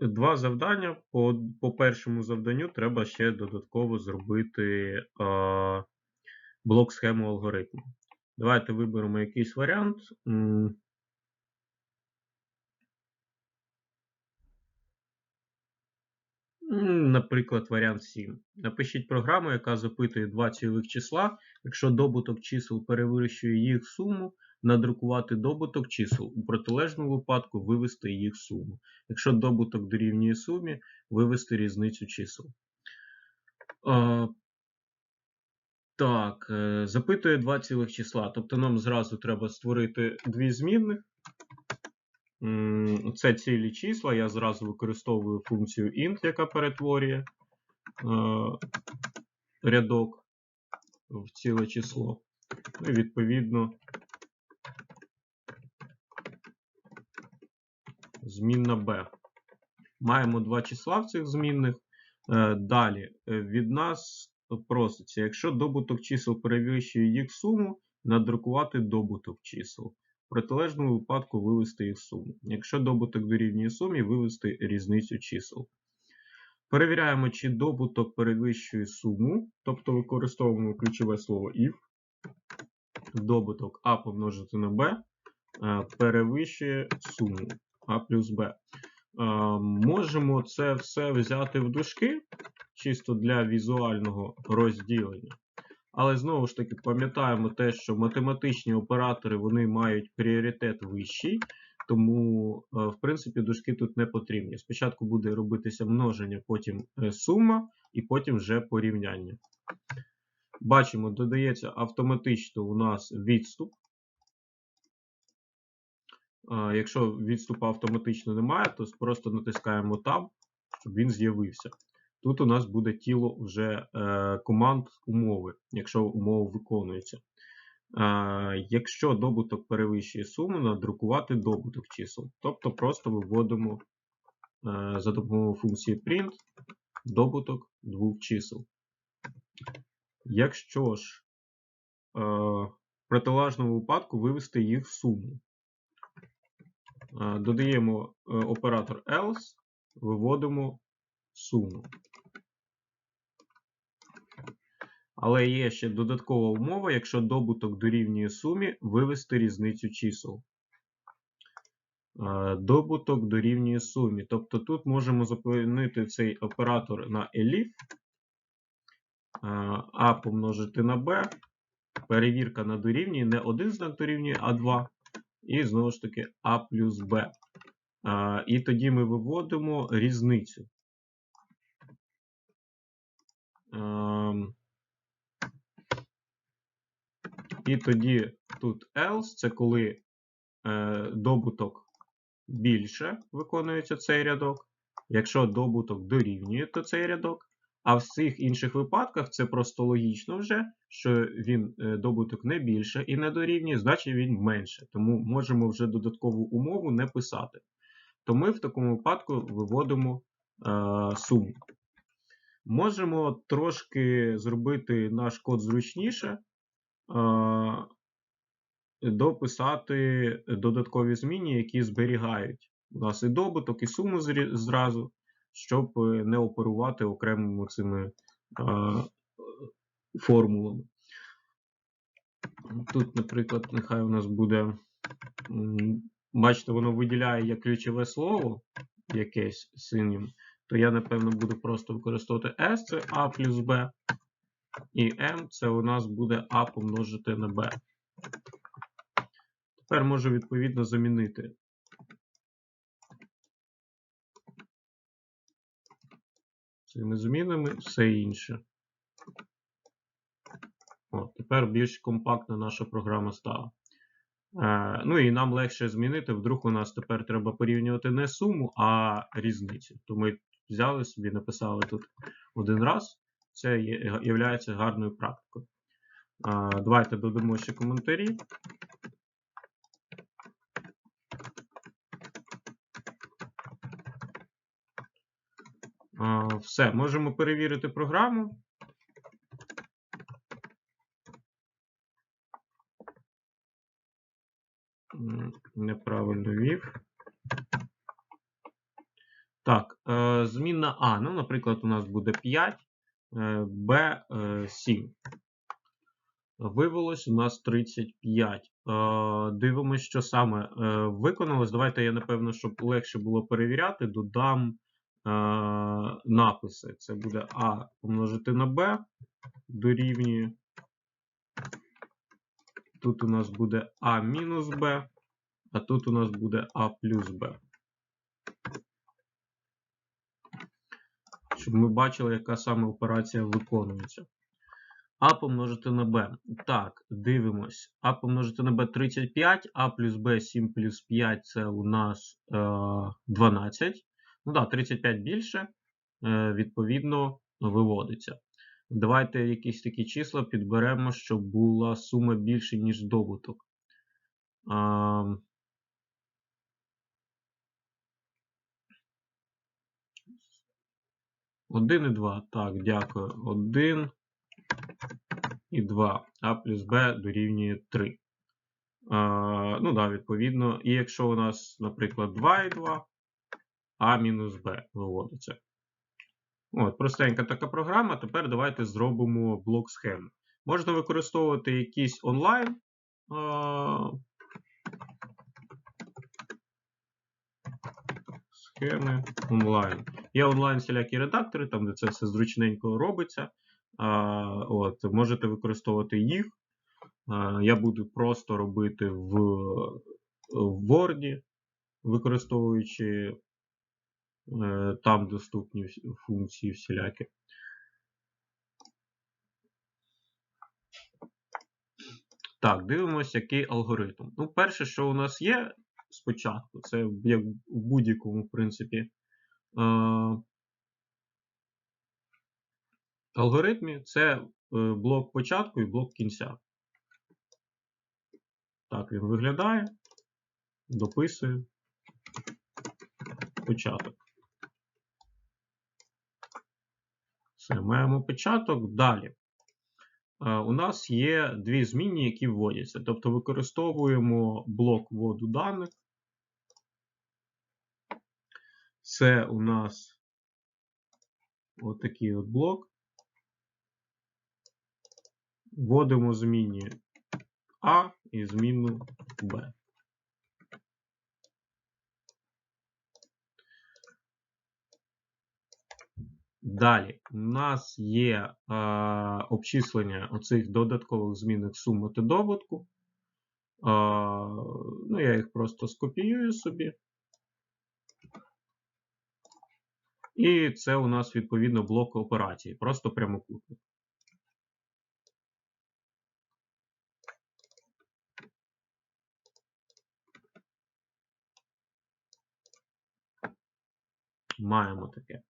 два завдання. По, по першому завданню треба ще додатково зробити е, блок схему алгоритму. Давайте виберемо якийсь варіант. Наприклад, варіант 7. Напишіть програму, яка запитує два цілих числа. Якщо добуток чисел перевищує їх суму, надрукувати добуток чисел. У протилежному випадку вивести їх суму. Якщо добуток дорівнює сумі, вивести різницю чисел. Е, так, е, запитує два цілих числа. Тобто нам зразу треба створити дві змінних. Це цілі числа. Я зразу використовую функцію int, яка перетворює е, рядок в ціле число. І відповідно змінна b. Маємо два числа в цих змінних. Е, Далі е, від нас проситься, якщо добуток чисел перевищує їх суму, надрукувати добуток чисел. В протилежному випадку вивести їх суму. Якщо добуток дорівнює сумі, вивести різницю чисел. Перевіряємо, чи добуток перевищує суму, тобто використовуємо ключове слово if. Добуток А помножити на b е, перевищує суму А плюс b. Е, Можемо це все взяти в дужки, чисто для візуального розділення. Але знову ж таки пам'ятаємо те, що математичні оператори вони мають пріоритет вищий, тому, е, в принципі, дужки тут не потрібні. Спочатку буде робитися множення, потім е, сума, і потім вже порівняння. Бачимо, додається автоматично у нас відступ. Якщо відступу автоматично немає, то просто натискаємо Tab, щоб він з'явився. Тут у нас буде тіло вже е, команд умови, якщо умова виконується. Якщо добуток перевищує суму, надрукувати добуток чисел. Тобто просто виводимо е, за допомогою функції print добуток двох чисел. Якщо ж е, в протилежному випадку вивести їх в суму. Е, додаємо е, оператор else, виводимо суму. Але є ще додаткова умова, якщо добуток дорівнює сумі, вивести різницю чисел. Е, Добуток дорівнює сумі. Тобто тут можемо зупинити цей оператор на elif, а помножити на b, перевірка на дорівнює, не один знак дорівнює, а 2. І знову ж таки а плюс. Е, І тоді ми виводимо різницю. Ем, І тоді тут else це коли е, добуток більше виконується цей рядок. Якщо добуток дорівнює, то цей рядок. А в всіх інших випадках це просто логічно вже, що він е, добуток не більше і не дорівнює, значить він менше. Тому можемо вже додаткову умову не писати. То ми в такому випадку виводимо е, суму. Можемо трошки зробити наш код зручніше, е, дописати додаткові зміни, які зберігають у нас і добуток, і суму зразу, щоб е, не оперувати окремими цими формулами. Тут, наприклад, нехай у нас буде. Бачите, воно виділяє як ключове слово якесь синім, то я, напевно, буду просто використовувати S, це A плюс B. І M це у нас буде A помножити на B. Тепер можу відповідно замінити. Цими змінами все інше. О, тепер більш компактна наша програма стала. Е, ну і нам легше змінити. Вдруг у нас тепер треба порівнювати не суму, а різницю. То ми взяли собі, написали тут один раз. Це є гарною практикою. Е, давайте додамо ще коментарі. Все, можемо перевірити програму. Неправильно ввів. Так, е, змінна А. Ну, наприклад, у нас буде 5, е, Б е, 7. Виявилось у нас 35. Е, Дивимось, що саме е, виконалось. Давайте я, напевно, щоб легше було перевіряти, додам е, написи. Це буде А помножити на Б дорівнює. Тут у нас буде А мінус Б, а тут у нас буде А плюс Б. Щоб ми бачили, яка саме операція виконується. А помножити на b. Так, дивимось. А помножити на b 35, а плюс b 7 плюс 5 це у нас е, 12. Ну так, да, 35 більше, е, відповідно, виводиться. Давайте якісь такі числа підберемо, щоб була сума більше, ніж добуток. Е, Один і два. Так, дякую. Один і 2 а плюс b дорівнює 3. А, ну да, відповідно. І якщо у нас, наприклад, 2 і 2, а мінус b виводиться. От, Простенька така програма. Тепер давайте зробимо блок схеми. Можна використовувати якийсь онлайн. Схеми онлайн. Є онлайн всілякі редактори, там де це все зручненько робиться. От, Можете використовувати їх. Я буду просто робити в Word, використовуючи там доступні функції всілякі. Так, дивимося, який алгоритм. Ну, перше, що у нас є спочатку, це як в будь-якому, в принципі, алгоритмі це е, блок початку і блок кінця. Так він виглядає. Дописую початок. Маємо початок. Далі. Е, у нас є дві змінні, які вводяться. Тобто використовуємо блок вводу даних. Це у нас отакий от блок вводимо змінні А і змінну Б. Далі у нас є е, обчислення оцих додаткових змінних сум та добутку. Е, ну, я їх просто скопіюю собі. І це у нас відповідно блок операцій, просто прямокутник. Маємо таке.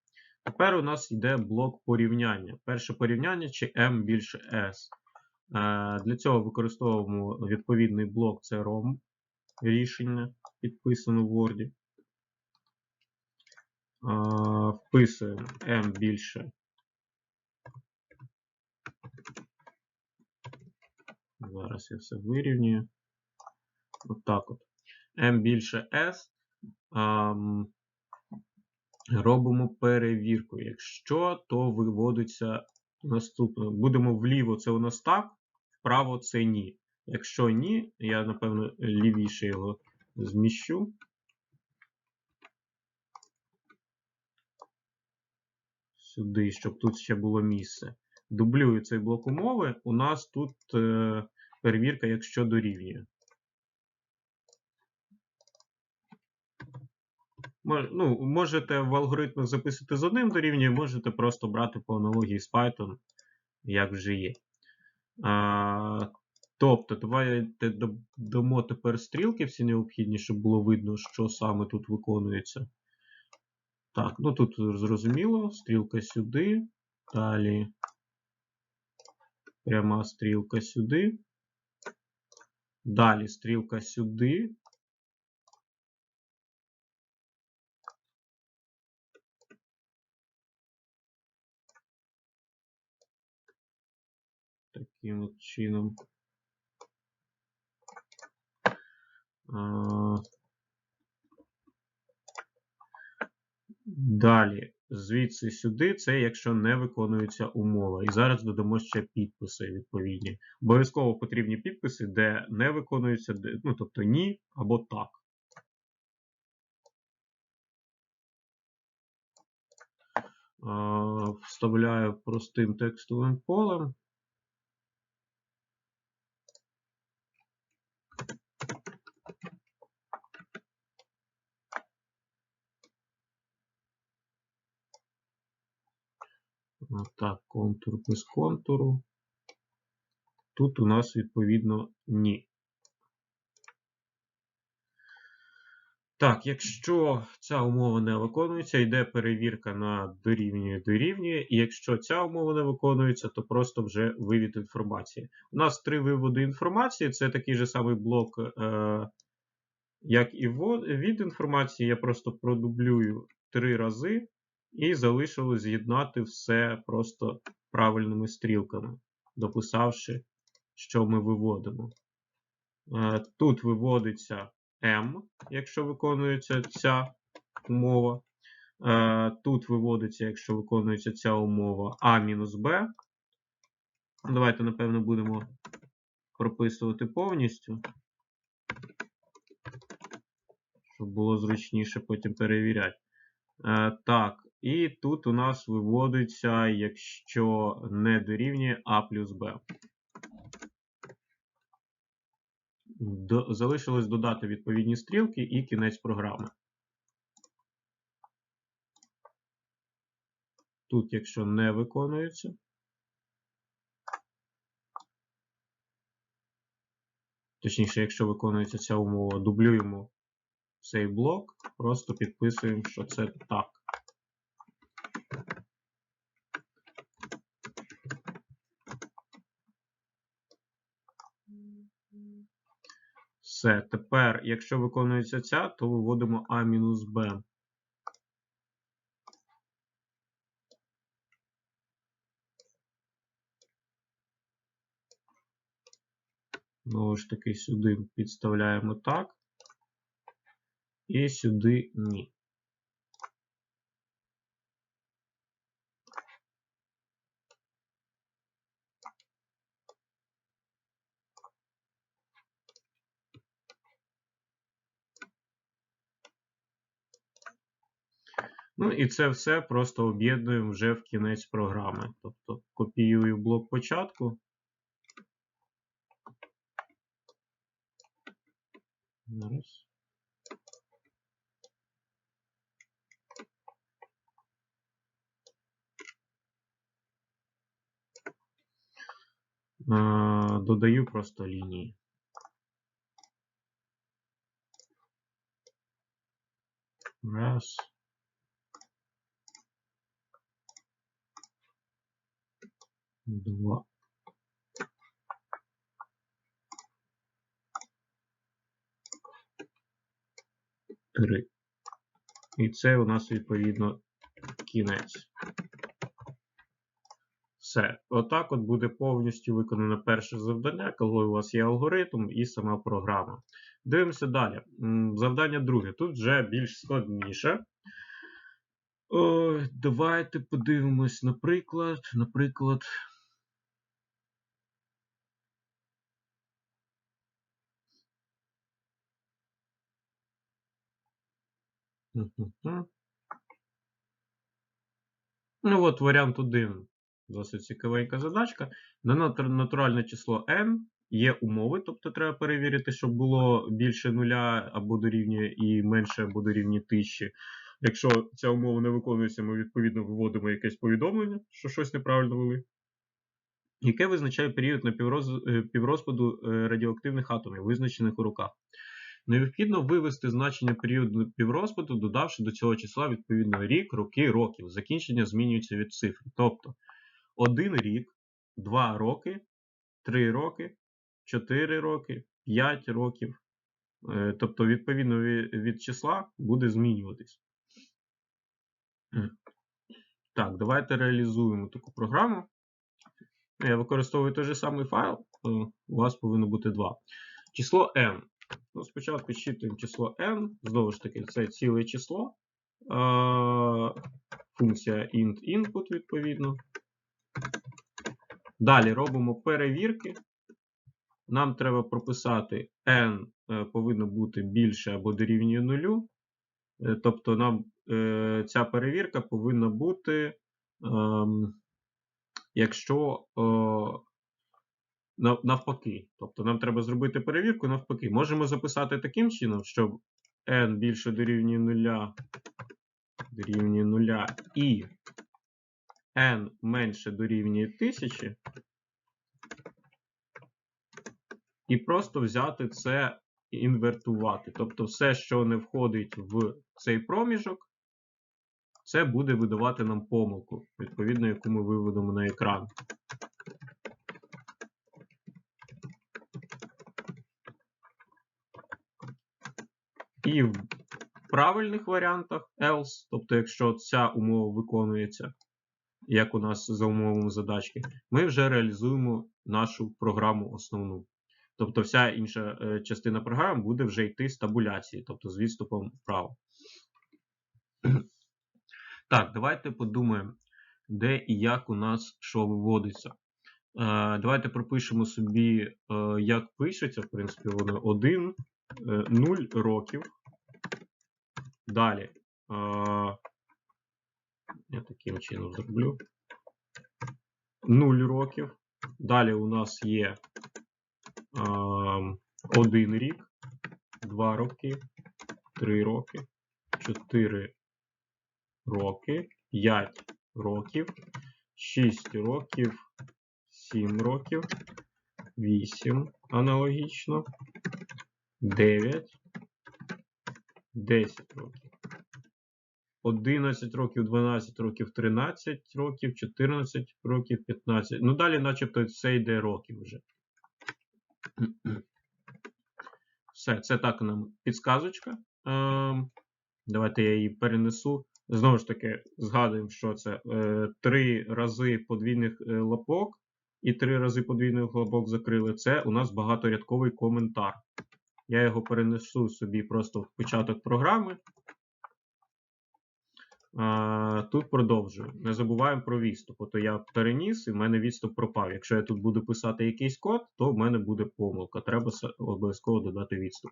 Тепер у нас йде блок порівняння. Перше порівняння чи m більше S. Е, для цього використовуємо відповідний блок це ROM рішення, підписано в Word. Е, вписуємо m більше. Зараз я все вирівнюю. Отак от, m більше S. Робимо перевірку. Якщо, то виводиться наступне. Будемо вліво, це у нас так, вправо це ні. Якщо ні, я, напевно, лівіше його зміщу. Сюди, щоб тут ще було місце. Дублюю цей блок умови. У нас тут е, перевірка, якщо дорівнює. Ну, Можете в алгоритмах записати з одним дорівнює, можете просто брати по аналогії з Python, як вже є. А, Тобто, давайте дамо тепер стрілки всі необхідні, щоб було видно, що саме тут виконується. Так, ну тут зрозуміло, стрілка сюди. Далі пряма стрілка сюди. Далі стрілка сюди. Таким от чином. Далі, звідси сюди, це якщо не виконується умова. І зараз додамо ще підписи відповідні. Обов'язково потрібні підписи, де не виконується, ну, тобто ні або так. Вставляю простим текстовим полем. Так, контур без контуру. Тут у нас відповідно ні. Так, якщо ця умова не виконується, йде перевірка на дорівнює дорівнює, і якщо ця умова не виконується, то просто вже вивід інформації. У нас три виводи інформації, це такий же самий блок, е, як і від інформації. Я просто продублюю три рази і залишилось з'єднати все просто правильними стрілками, дописавши, що ми виводимо. Е, Тут виводиться m, якщо виконується ця умова. Е, Тут виводиться, якщо виконується ця умова, a мінус b. Давайте, напевно, будемо прописувати повністю, щоб було зручніше потім перевіряти. Е, Так, і тут у нас виводиться, якщо не дорівнює a плюс. До- Залишилось додати відповідні стрілки і кінець програми. Тут, якщо не виконується, точніше, якщо виконується ця умова, дублюємо цей блок, просто підписуємо, що це так. Все. Тепер, якщо виконується ця, то виводимо А мінус Б. Знову ж таки, сюди підставляємо так. І сюди ні. Ну і це все просто об'єднуємо вже в кінець програми. Тобто копіюю блок початку. Зараз. Е, Додаю просто лінії. Раз. Два. Три. І це у нас відповідно кінець. Все. Отак от буде повністю виконане перше завдання, коли у вас є алгоритм і сама програма. Дивимося далі. Завдання друге. Тут вже більш складніше. О, давайте подивимось, наприклад, наприклад. Ну от варіант 1. Досить цікавенька задачка. На натуральне число n є умови, тобто треба перевірити, щоб було більше нуля або дорівнює і менше або дорівнює тисячі. Якщо ця умова не виконується, ми відповідно виводимо якесь повідомлення, що щось неправильно вели. Яке визначає період напівроз- е, піврозпаду е, радіоактивних атомів, визначених у роках. Необхідно вивести значення періоду піврозпаду, додавши до цього числа відповідно рік, роки, років. Закінчення змінюється від цифр. Тобто один рік, два роки, три роки, чотири роки, п'ять років. Е, Тобто, відповідно від числа буде змінюватись. Так, давайте реалізуємо таку програму. Я використовую той же самий файл, у вас повинно бути два. Число n. Ну, спочатку щитуємо число n. Знову ж таки, це ціле число. функція int input, відповідно. Далі робимо перевірки. Нам треба прописати n е, повинно бути більше або дорівнює нулю. Е, Тобто нам е, ця перевірка повинна бути, ем, якщо навпаки. Тобто нам треба зробити перевірку навпаки. Можемо записати таким чином, щоб n більше дорівнює нуля, дорівнює нуля і n менше дорівнює 1000. І просто взяти це і інвертувати. Тобто все, що не входить в цей проміжок, це буде видавати нам помилку, відповідно, яку ми виведемо на екран. І в правильних варіантах else, тобто, якщо ця умова виконується, як у нас за умовами задачки, ми вже реалізуємо нашу програму основну. Тобто вся інша е, частина програми буде вже йти з табуляції, тобто з відступом вправо. Так, давайте подумаємо, де і як у нас що виводиться. Е, Давайте пропишемо собі, е, як пишеться, в принципі, воно 1, 0 років. Далі. Я таким чином зроблю. 0 років. Далі у нас є ем, один рік, два роки, три роки, чотири роки, п'ять років, шість років, сім років, вісім аналогічно, дев'ять, десять років. 11 років, 12 років, 13 років, 14 років, 15. Ну, далі, начебто, це йде років вже. Все, це так нам підсказочка. Ем, Давайте я її перенесу. Знову ж таки, згадуємо, що це е, три рази подвійних е, лапок і три рази подвійних лапок закрили. Це у нас багаторядковий коментар. Я його перенесу собі просто в початок програми. Тут продовжую. Не забуваємо про відступ. Ото я переніс і в мене відступ пропав. Якщо я тут буду писати якийсь код, то в мене буде помилка. Треба обов'язково додати відступ.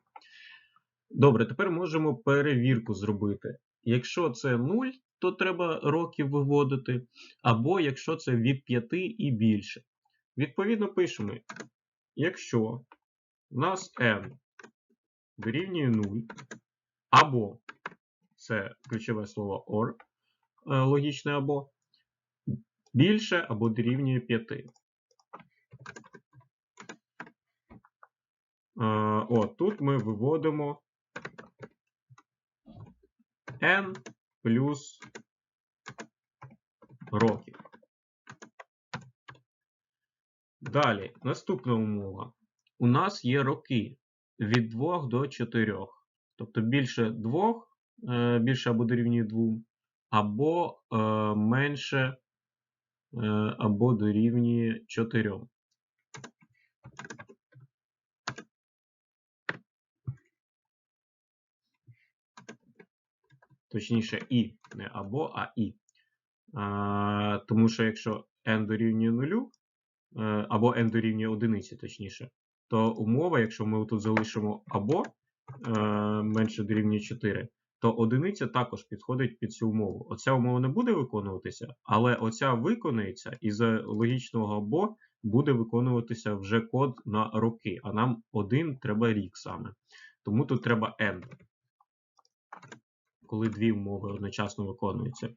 Добре, тепер можемо перевірку зробити. Якщо це 0, то треба років виводити. Або якщо це від 5 і більше. Відповідно, пишемо: якщо у нас n дорівнює 0, або це ключове слово or, е, логічне або, більше або дорівнює 5. Е, О, тут ми виводимо n плюс років. Далі, наступна умова. У нас є роки від 2 до 4. Тобто більше 2, е, більше або дорівнює 2, або е, менше е, або дорівнює 4. Точніше, і, не або, а і. А, тому що якщо n дорівнює 0, е, або n дорівнює 1, точніше, то умова, якщо ми тут залишимо або е, менше дорівнює 4, то одиниця також підходить під цю умову. Оця умова не буде виконуватися, але оця виконується, і за логічного або буде виконуватися вже код на роки, а нам один треба рік саме. Тому тут треба n. Коли дві умови одночасно виконуються.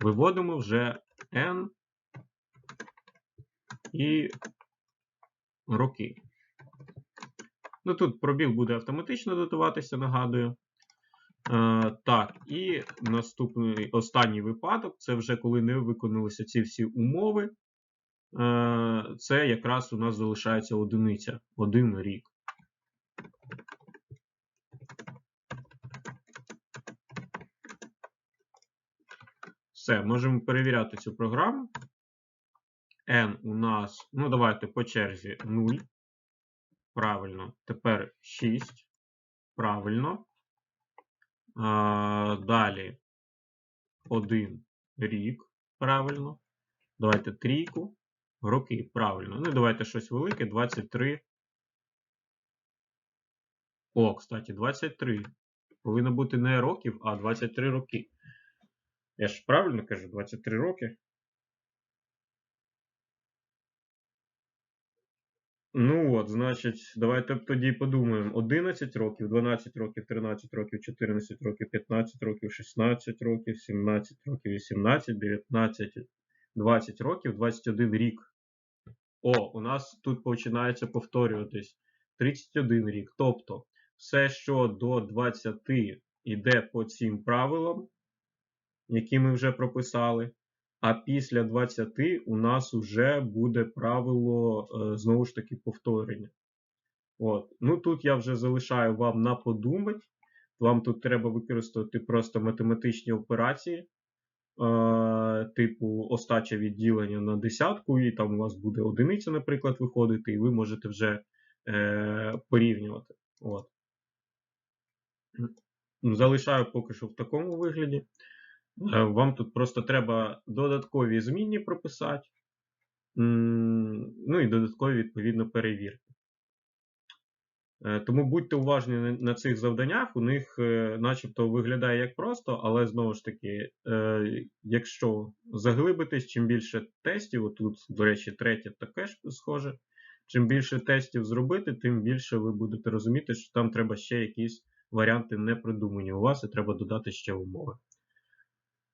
Виводимо вже n і роки. Ну тут пробіл буде автоматично додаватися, нагадую. Е, так, і наступний останній випадок це вже коли не виконалися ці всі умови. Е, це якраз у нас залишається одиниця, один рік. Все, можемо перевіряти цю програму. N у нас, ну давайте по черзі 0. Правильно. Тепер 6. Правильно. Далі 21 рік. Правильно. Давайте трійку. Роки. Правильно. Ну, і давайте щось велике. 23. О, кстати, 23. Повинно бути не років, а 23 роки. Я ж правильно кажу, 23 роки. Ну от, значить, давайте тоді подумаємо. 11 років, 12 років, 13 років, 14 років, 15 років, 16 років, 17 років, 18, 19, 20 років, 21 рік. О, у нас тут починається повторюватись 31 рік. Тобто, все, що до 20 йде по цим правилам, які ми вже прописали. А після 20 у нас вже буде правило, е, знову ж таки, повторення. От. Ну тут я вже залишаю вам на подумать. Вам тут треба використати просто математичні операції, е, типу остача відділення на десятку, і там у вас буде одиниця, наприклад, виходити, і ви можете вже е, порівнювати. От. Залишаю поки що в такому вигляді. Е, Вам тут просто треба додаткові змінні прописати, ну і додаткові, відповідно, перевірки. Е, Тому будьте уважні на- цих завданнях. У них е, начебто виглядає як просто, але знову ж таки, якщо заглибитись, чим більше тестів, отут, до речі, третє таке ж схоже. Чим більше тестів зробити, тим більше ви будете розуміти, що там треба ще якісь варіанти не придумані у вас, і треба додати ще умови.